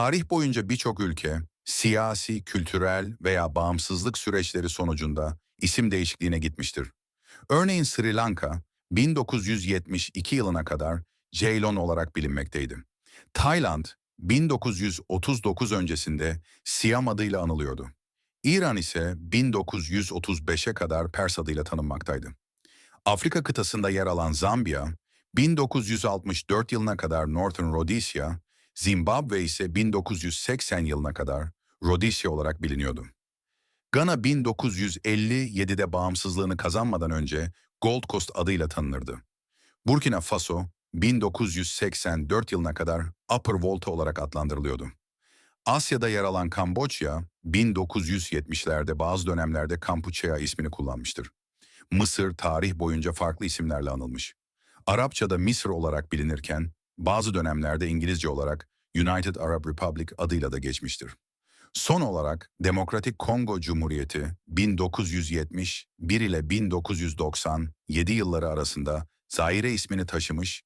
Tarih boyunca birçok ülke siyasi, kültürel veya bağımsızlık süreçleri sonucunda isim değişikliğine gitmiştir. Örneğin Sri Lanka 1972 yılına kadar Ceylon olarak bilinmekteydi. Tayland 1939 öncesinde Siam adıyla anılıyordu. İran ise 1935'e kadar Pers adıyla tanınmaktaydı. Afrika kıtasında yer alan Zambiya, 1964 yılına kadar Northern Rhodesia, Zimbabwe ise 1980 yılına kadar Rhodesia olarak biliniyordu. Gana 1957'de bağımsızlığını kazanmadan önce Gold Coast adıyla tanınırdı. Burkina Faso 1984 yılına kadar Upper Volta olarak adlandırılıyordu. Asya'da yer alan Kamboçya 1970'lerde bazı dönemlerde Kampuçea ismini kullanmıştır. Mısır tarih boyunca farklı isimlerle anılmış. Arapçada Mısır olarak bilinirken bazı dönemlerde İngilizce olarak United Arab Republic adıyla da geçmiştir. Son olarak Demokratik Kongo Cumhuriyeti 1971 ile 1997 yılları arasında Zaire ismini taşımış